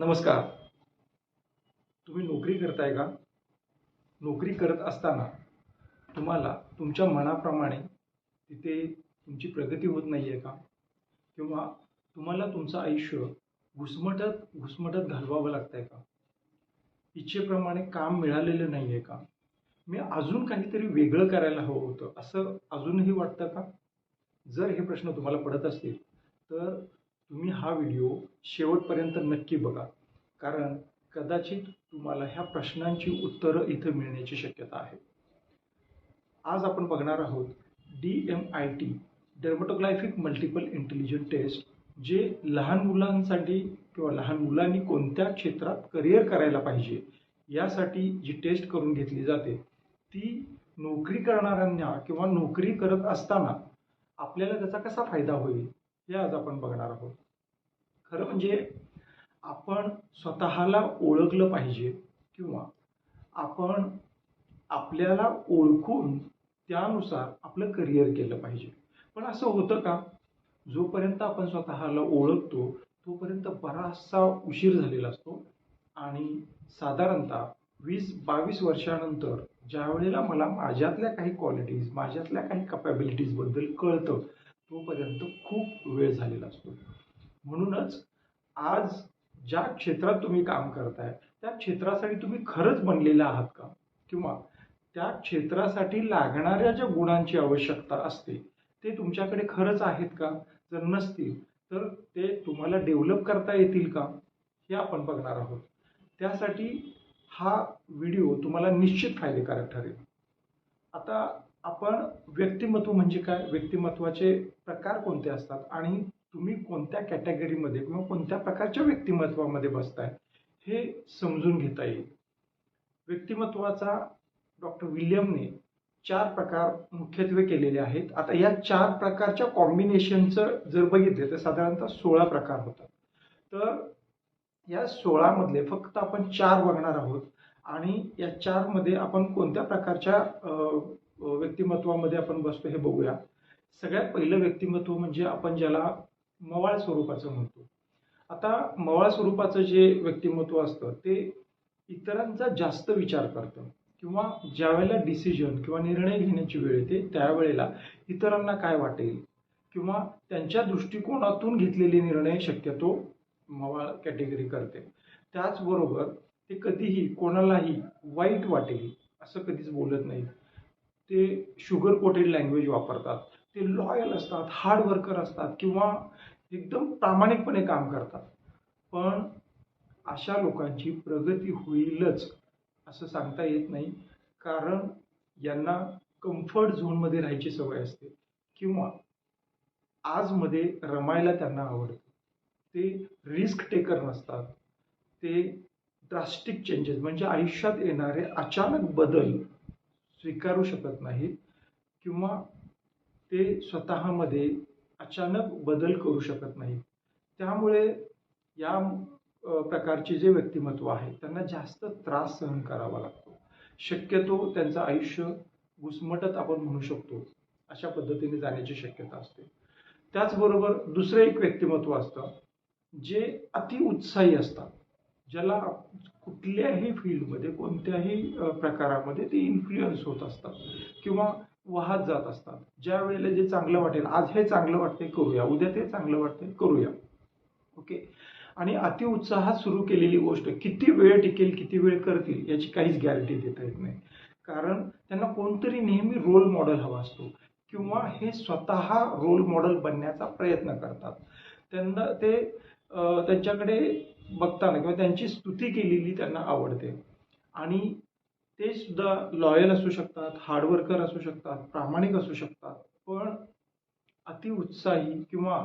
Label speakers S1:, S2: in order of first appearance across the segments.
S1: नमस्कार. तुम्ही नोकरी करताय का? नोकरी करत असताना तुम्हाला तुमच्या मनाप्रमाणे तिथे तुमची प्रगती होत नाही आहे का? किंवा तुम्हाला तुमचं आयुष्य घुसमटत घुसमटत घालवावं लागतं आहे का? इच्छेप्रमाणे काम मिळालेलं नाही आहे का? मी अजून काहीतरी वेगळं करायला हवं होतं असं अजूनही वाटतं का? जर हे प्रश्न तुम्हाला पडत असतील तर तुम्ही हा व्हिडिओ शेवटपर्यंत नक्की बघा. कारण कदाचित तुम्हाला ह्या प्रश्नांची उत्तरं इथं मिळण्याची शक्यता आहे. आज आपण बघणार आहोत D M I T dermatoglyphic multiple intelligent test जे लहान मुलांसाठी किंवा लहान मुलांनी कोणत्या क्षेत्रात करिअर करायला पाहिजे यासाठी जी टेस्ट करून घेतली जाते ती नोकरी करणाऱ्यांना किंवा नोकरी करत असताना आपल्याला त्याचा कसा फायदा होईल? हे आज आपण बघणार आहोत. खरं म्हणजे आपण स्वतःला ओळखलं पाहिजे किंवा आपण आपल्याला ओळखून त्यानुसार आपलं करिअर केलं पाहिजे. पण असं होतं का? जोपर्यंत आपण स्वतःला ओळखतो तोपर्यंत बराचसा उशीर झालेला असतो. आणि साधारणतः वीस बावीस वर्षानंतर ज्या वेळेला मला माझ्यातल्या काही क्वालिटीज माझ्यातल्या काही कपॅबिलिटीजबद्दल कळतं तोपर्यंत खूप वेळ झालेला असतो. म्हणूनच आज ज्या क्षेत्रात तुम्ही काम करताय त्या क्षेत्रासाठी तुम्ही खरंच बनलेला आहात का? किंवा त्या क्षेत्रासाठी लागणाऱ्या ज्या गुणांची आवश्यकता असते ते तुमच्याकडे खरंच आहेत का? जर नसतील तर ते तुम्हाला डेव्हलप करता येतील का? हे आपण बघणार आहोत. त्यासाठी हा व्हिडिओ तुम्हाला निश्चित फायदेकारक ठरेल. आता आपण व्यक्तिमत्व म्हणजे काय? व्यक्तिमत्वाचे प्रकार कोणते असतात? आणि तुम्ही कोणत्या कॅटेगरीमध्ये किंवा कोणत्या प्रकारच्या व्यक्तिमत्वामध्ये बसताय हे समजून घेता येईल. व्यक्तिमत्वाचा डॉक्टर विल्यमने चार प्रकार मुख्यत्वे केलेले आहेत. आता या चार प्रकारच्या कॉम्बिनेशनचं जर बघितले तर साधारणतः सोळा प्रकार होतात. तर या सोळामधले फक्त आपण चार बघणार आहोत. आणि या चारमध्ये आपण कोणत्या प्रकारच्या व्यक्तिमत्वामध्ये आपण बसतो हे बघूया. सगळ्यात पहिलं व्यक्तिमत्व म्हणजे आपण ज्याला मवाळ स्वरूपाचं म्हणतो. आता मवाळ स्वरूपाचं जे व्यक्तिमत्व असतं ते इतरांचा जास्त विचार करतं. किंवा ज्यावेळेला डिसिजन किंवा निर्णय घेण्याची वेळ येते त्यावेळेला इतरांना काय वाटेल? किंवा त्यांच्या दृष्टिकोनातून घेतलेले निर्णय शक्यतो मवाळ कॅटेगरी करते. त्याचबरोबर ते कधीही कोणालाही वाईट वाटेल असं कधीच बोलत नाही ते शुगर कोटेड लँग्वेज वापरतात. ते लॉयल असतात हार्ड वर्कर असतात किंवा एकदम प्रामाणिकपणे काम करतात. पण अशा लोकांची प्रगती होईलच असं सांगता येत नाही. कारण यांना कम्फर्ट झोनमध्ये राहायची सवय असते. किंवा आजमध्ये रमायला त्यांना आवडतं. ते रिस्क टेकर नसतात. ते ड्रास्टिक चेंजेस म्हणजे आयुष्यात येणारे अचानक बदल स्वीकारू शकत नाहीत किंवा ते स्वतःमध्ये अचानक बदल करू शकत नाहीत त्यामुळे या प्रकारचे जे व्यक्तिमत्व आहे त्यांना जास्त त्रास सहन करावा लागतो. शक्यतो त्यांचं आयुष्य घुसमटत आपण म्हणू शकतो अशा पद्धतीने जाण्याची शक्यता असते. त्याचबरोबर दुसरं एक व्यक्तिमत्व असतं जे अति उत्साही असतात. ज्याला कुठल्याही फील्डमध्ये कोणत्याही प्रकारामध्ये ते इन्फ्लुएन्स होत असतात किंवा वाहत जात असतात. ज्या वेळेला जे चांगलं वाटेल आज हे चांगलं वाटते करूया. उद्या ते चांगलं वाटते करूया. ओके? आणि अतिउत्साहात सुरू केलेली गोष्ट किती वेळ टिकेल किती वेळ करतील याची काहीच गॅरंटी देता येत नाही. कारण त्यांना कोणतरी नेहमी रोल मॉडेल हवा असतो किंवा हे स्वतः रोल मॉडेल बनण्याचा प्रयत्न करतात. त्यांना ते त्यांच्याकडे बघताना किंवा त्यांची स्तुती केलेली त्यांना आवडते. आणि ते सुद्धा लॉयल असू शकतात हार्डवर्कर असू शकतात प्रामाणिक असू शकतात. पण अतिउत्साही किंवा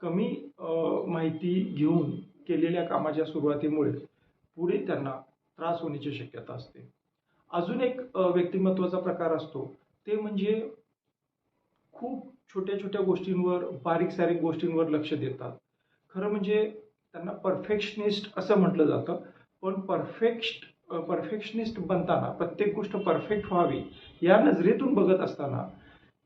S1: कमी माहिती घेऊन केलेल्या कामाच्या सुरुवातीमुळे पुढे त्यांना त्रास होण्याची शक्यता असते. अजून एक व्यक्तिमत्वाचा प्रकार असतो. ते म्हणजे खूप छोट्या छोट्या गोष्टींवर बारीक सारीक गोष्टींवर लक्ष देतात. खरं म्हणजे त्यांना परफेक्शनिस्ट असं म्हटलं जातं. पण परफेक्ट परफेक्शनिस्ट बनताना प्रत्येक गोष्ट परफेक्ट व्हावी या नजरेतून बघत असताना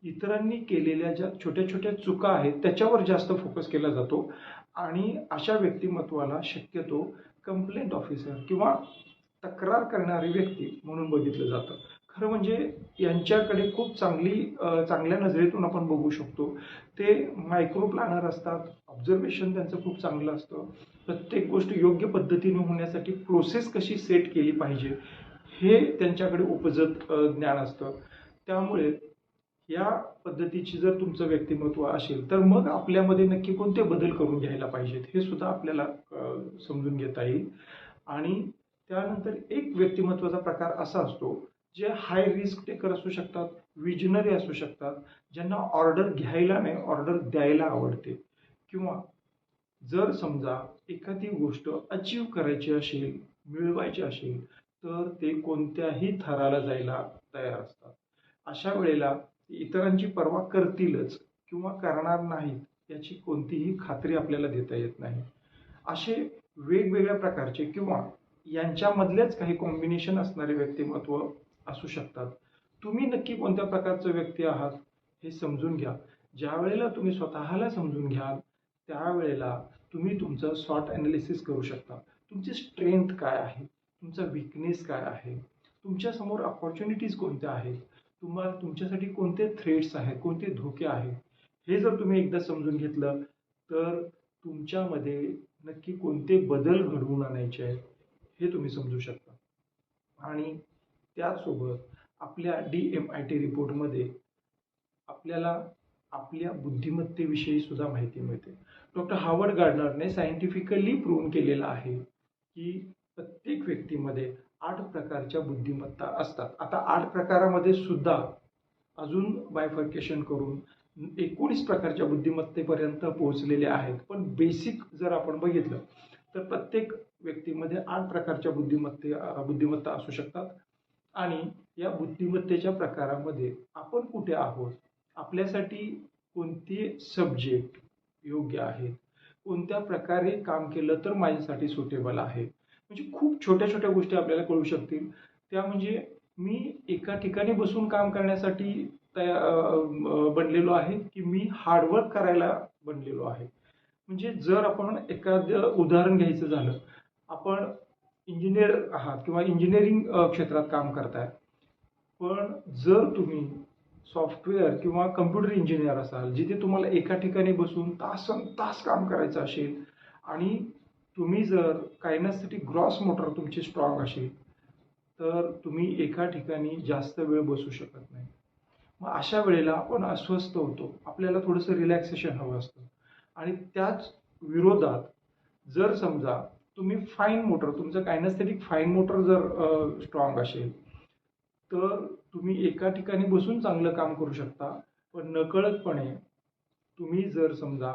S1: इतरांनी केलेल्या ज्या छोट्या छोट्या चुका आहेत त्याच्यावर जास्त फोकस केला जातो. आणि अशा व्यक्तिमत्वाला शक्यतो कंप्लेंट ऑफिसर किंवा तक्रार करणारी व्यक्ती म्हणून बघितलं जातं. खरं म्हणजे यांच्याकडे खूप चांगली चांगल्या नजरेतून आपण बघू शकतो. ते मायक्रो प्लॅनर असतात ऑब्झर्वेशन त्यांचं खूप चांगलं असतं. प्रत्येक गोष्ट योग्य पद्धतीने होण्यासाठी प्रोसेस कशी सेट केली पाहिजे हे त्यांच्याकडे उपजत ज्ञान असतं. त्यामुळे या पद्धतीची जर तुमचं व्यक्तिमत्व असेल तर मग आपल्यामध्ये नक्की कोणते बदल करून घ्यायला पाहिजेत हे सुद्धा आपल्याला समजून घेता येईल. आणि त्यानंतर एक व्यक्तिमत्वाचा प्रकार असा असतो जे हाय रिस्क टेकर असू शकतात विजनरी असू शकतात ज्यांना ऑर्डर घ्यायला नाही ऑर्डर द्यायला आवडते. किंवा जर समजा एखादी गोष्ट अचीव करायची असेल मिळवायची असेल तर ते कोणत्याही थराला जायला तयार असतात. अशा वेळेला इतरांची पर्वा करतीलच किंवा करणार नाहीत याची कोणतीही खात्री आपल्याला देता येत नाही. असे वेगवेगळ्या प्रकारचे किंवा यांच्यामधलेच काही कॉम्बिनेशन असणारे व्यक्तिमत्व असू शकतात. तुम्ही नक्की कोणत्या प्रकारचं व्यक्ती आहात हे समजून घ्या. ज्या वेळेला तुम्ही स्वतःला समजून घ्याल त्यावेळेला तुम्ही तुमचं शॉर्ट ॲनालिसिस करू शकता. तुमची स्ट्रेंथ काय आहे? तुमचा विकनेस काय आहे? तुमच्यासमोर अपॉर्च्युनिटीज कोणत्या आहेत? तुम्हाला तुमच्यासाठी कोणते थ्रेट्स आहेत? कोणते धोके आहेत? हे जर तुम्ही एकदा समजून घेतलं तर तुमच्यामध्ये नक्की कोणते बदल घडवून आणायचे आहेत हे तुम्ही समजू शकता. आणि त्याचसोबत आपल्या डी एम आय टी रिपोर्टमध्ये आपल्याला आपल्या बुद्धिमत्तेविषयी सुद्धा माहिती मिळते. डॉक्टर हावर्ड गार्डनरने सायंटिफिकली प्रूव्ह केलेलं आहे की प्रत्येक व्यक्तीमध्ये आठ प्रकारच्या बुद्धिमत्ता असतात. आता आठ प्रकारामध्ये सुद्धा अजून बायफर्केशन करून एकोणीस प्रकारच्या बुद्धिमत्तेपर्यंत पोहोचलेले आहेत. पण बेसिक जर आपण बघितलं तर प्रत्येक व्यक्तीमध्ये आठ प्रकारच्या बुद्धिमत्ते बुद्धिमत्ता असू शकतात. आणि या बुद्धिमत्तेच्या प्रकारामध्ये आपण कुठे आहोत? आपल्यासाठी कोणते सब्जेक्ट योग्य आहेत? कोणत्या प्रकारे काम केलं तर माझ्यासाठी सुटेबल आहे? म्हणजे खूप छोट्या छोट्या गोष्टी आपल्याला कळू शकतील. त्या म्हणजे मी एका ठिकाणी बसून काम करण्यासाठी तया बनलेलो आहे की मी हार्डवर्क करायला बनलेलो आहे. म्हणजे जर आपण एखादं उदाहरण घ्यायचं झालं आपण इंजिनियर आहात किंवा इंजिनिअरिंग क्षेत्रात काम करताय. पण जर तुम्ही सॉफ्टवेअर किंवा कम्प्युटर इंजिनियर असाल जिथे तुम्हाला एका ठिकाणी बसून तासन तास काम करायचं असेल आणि तुम्ही जर कायनासाठी ग्रॉस मोटर तुमची स्ट्रॉंग असेल तर तुम्ही एका ठिकाणी जास्त वेळ बसू शकत नाही. मग अशा वेळेला आपण अस्वस्थ होतो. आपल्याला थोडंसं रिलॅक्सेशन हवं असतं. आणि त्याच विरोधात जर समजा तुम्ही फाईन मोटर तुमचं कायनास्थेटिक फाईन मोटर जर स्ट्रॉंग असेल तर तुम्ही एका ठिकाणी बसून चांगलं काम करू शकता. पण नकळतपणे तुम्ही जर समजा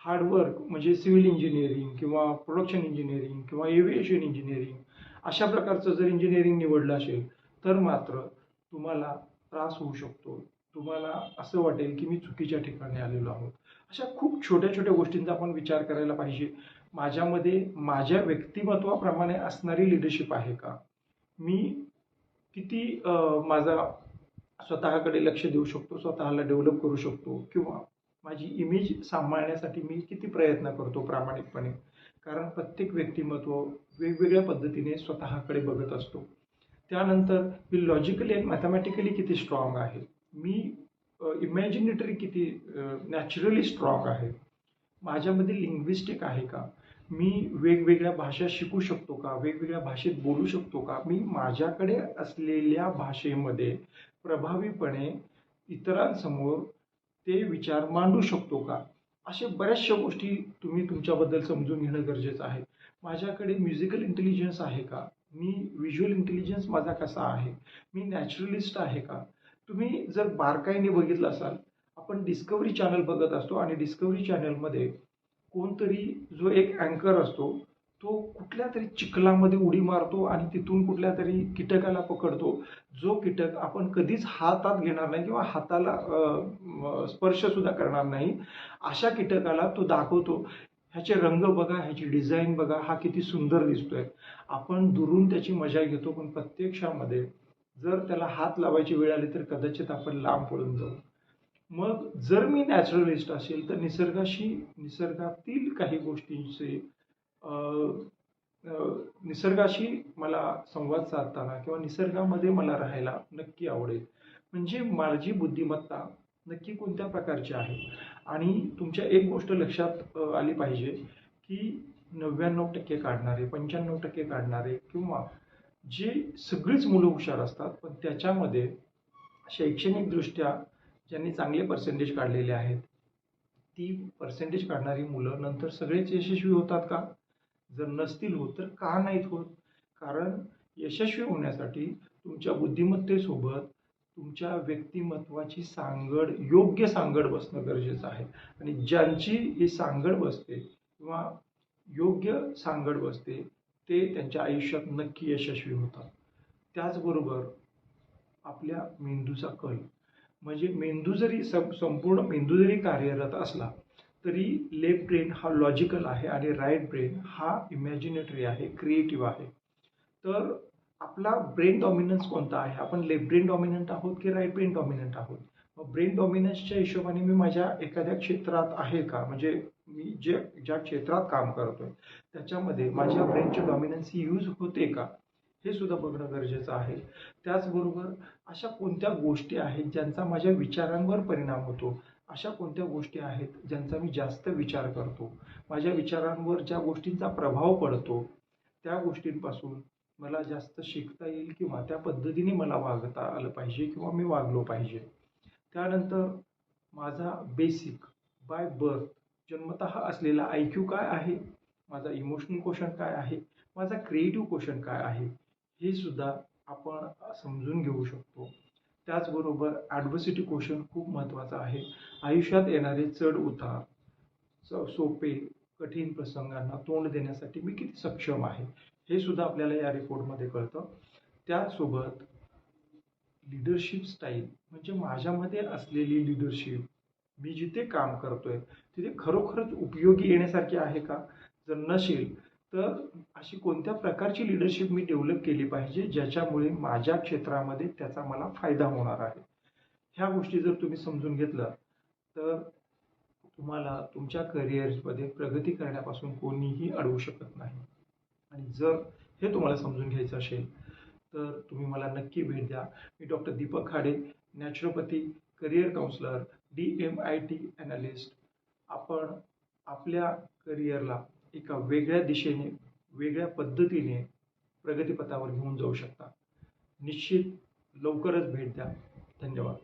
S1: हार्डवर्क म्हणजे सिव्हिल इंजिनिअरिंग किंवा प्रोडक्शन इंजिनिअरिंग किंवा एव्हिएशन इंजिनिअरिंग अशा प्रकारचं जर इंजिनिअरिंग निवडलं असेल तर मात्र तुम्हाला त्रास होऊ शकतो. तुम्हाला असं वाटेल की मी चुकीच्या ठिकाणी आलेलो आहोत. अशा खूप छोट्या छोट्या गोष्टींचा आपण विचार करायला पाहिजे. माझ्यामध्ये माझ्या व्यक्तिमत्वाप्रमाणे असणारी लिडरशिप आहे का? मी किती माझा स्वतःकडे लक्ष देऊ शकतो स्वतःला डेव्हलप करू शकतो किंवा माझी इमेज सांभाळण्यासाठी मी किती प्रयत्न करतो प्रामाणिकपणे? कारण प्रत्येक व्यक्तिमत्व वेगवेगळ्या पद्धतीने स्वतःकडे बघत असतो. त्यानंतर मी लॉजिकली आणि मॅथमॅटिकली किती स्ट्रॉंग आहे? इमॅजिनेटरी किती नॅचरली स्ट्रॉंग आहे? माझ्यामध्ये लिंग्विस्टिक आहे का? मी वेगवेगळ्या भाषा शिकू शकतो का? वेगवेगळ्या भाषेत बोलू शकतो का? मी माझ्याकडे असलेल्या भाषेमध्ये प्रभावीपणे इतरांसमोर ते विचार मांडू शकतो का? अशा बऱ्याचशा गोष्टी तुम्ही तुमच्याबद्दल समजून घेणं गरजेचं आहे. माझ्याकडे म्युझिकल इंटेलिजन्स आहे का? मी व्हिज्युअल इंटेलिजन्स माझा कसा आहे? मी नॅचरलिस्ट आहे का? तुम्ही जर बारकाईने बघितलं असाल आपण डिस्कवरी चॅनल बघत असतो आणि डिस्कवरी चॅनलमध्ये कोणतरी जो एक अँकर असतो तो कुठल्या तरी चिखलामध्ये उडी मारतो आणि तिथून कुठल्या तरी कीटकाला पकडतो. जो कीटक आपण कधीच हातात घेणार नाही किंवा हाताला स्पर्शसुद्धा करणार नाही अशा कीटकाला तो दाखवतो. ह्याचे रंग बघा ह्याची डिझाईन बघा हा किती सुंदर दिसतोय. आपण दुरून त्याची मजा घेतो पण प्रत्यक्षामध्ये जर त्याला हात लावायची वेळ आली तर कदाचित आपण लांब पळून जाऊ. मग जर मी नॅचरलिस्ट असेल तर निसर्गाशी निसर्गातील काही गोष्टींचे निसर्गाशी मला संवाद साधताना किंवा निसर्गामध्ये मला राहायला नक्की आवडेल. म्हणजे माझी बुद्धिमत्ता नक्की कोणत्या प्रकारची आहे? आणि तुमच्या एक गोष्ट लक्षात आली पाहिजे की नव्याण्णव टक्के काढणारे पंच्याण्णव टक्के काढणारे किंवा जी सगळीच मुलं हुशार असतात पण त्याच्यामध्ये शैक्षणिकदृष्ट्या ज्यांनी चांगले पर्सेंटेज काढलेले आहेत ती पर्सेंटेज काढणारी मुलं नंतर सगळेच यशस्वी होतात का? जर नसतील होत तर का नाहीत होत? कारण यशस्वी होण्यासाठी तुमच्या बुद्धिमत्तेसोबत तुमच्या व्यक्तिमत्वाची सांगड योग्य सांगड बसणं गरजेचं आहे. आणि ज्यांची ही सांगड बसते किंवा योग्य सांगड बसते ते त्यांच्या आयुष्यात नक्की यशस्वी होतात. त्याचबरोबर आपल्या मेंदूचा कल. म्हणजे मेंदू जरी सं संपूर्ण मेंदू जरी कार्यरत असला तरी लेफ्ट ब्रेन हा लॉजिकल आहे आणि राईट ब्रेन हा इमॅजिनेटरी आहे क्रिएटिव्ह आहे. तर आपला ब्रेन डॉमिनन्स कोणता आहे? आपण लेफ्ट ब्रेन डॉमिनंट आहोत की राईट ब्रेन डॉमिनंट आहोत? मग ब्रेन डॉमिनन्सच्या हिशोबाने मी माझ्या एखाद्या क्षेत्रात आहे का? म्हणजे मी जे ज्या क्षेत्रात काम करतोय त्याच्यामध्ये माझ्या ब्रेनची डॉमिनन्स ही यूज होते का हे सुद्धा बघणं गरजेचं आहे. त्याचबरोबर अशा कोणत्या गोष्टी आहेत ज्यांचा माझ्या विचारांवर परिणाम होतो? अशा कोणत्या गोष्टी आहेत ज्यांचा मी जास्त विचार करतो? माझ्या विचारांवर ज्या गोष्टींचा प्रभाव पडतो त्या गोष्टींपासून मला जास्त शिकता येईल किंवा त्या पद्धतीने मला वागता आलं पाहिजे किंवा मी वागलो पाहिजे. त्यानंतर माझा बेसिक बाय बर्थ जन्मतः असलेला आय क्यू काय आहे? माझा इमोशनल क्वेश्चन काय आहे? माझा क्रिएटिव्ह क्वेश्चन काय आहे? हे सुद्धा आपण समजून घेऊ शकतो. त्याचबरोबर ॲडव्हर्सिटी क्वेश्चन खूप महत्त्वाचा आहे. आयुष्यात येणारे चढ उतार सोपे कठीण प्रसंगांना तोंड देण्यासाठी मी किती सक्षम आहे? हे सुद्धा आपल्याला या रिपोर्टमध्ये कळतं. त्यासोबत लिडरशिप स्टाईल म्हणजे माझ्यामध्ये असलेली लिडरशिप मी जिथे काम करतोय तिथे खरोखरच उपयोगी येण्यासारखे आहे का? जर नसेल तर अशी कोणत्या प्रकारची लिडरशिप मी डेव्हलप केली पाहिजे ज्याच्यामुळे माझ्या क्षेत्रामध्ये त्याचा मला फायदा होणार आहे? ह्या गोष्टी जर तुम्ही समजून घेतलं तर तुम्हाला तुमच्या करिअरमध्ये प्रगती करण्यापासून कोणीही अडवू शकत नाही. आणि जर हे तुम्हाला समजून घ्यायचं असेल तर तुम्ही मला नक्की भेट द्या. मी doctor Deepak Khade naturopathy career counsellor D M I T analyst आपण आपल्या करिअरला एका वेगळ्या दिशेने वेगळ्या पद्धतीने प्रगतीपथावर घेऊन जाऊ शकता. निश्चित लवकरच भेट द्या. धन्यवाद.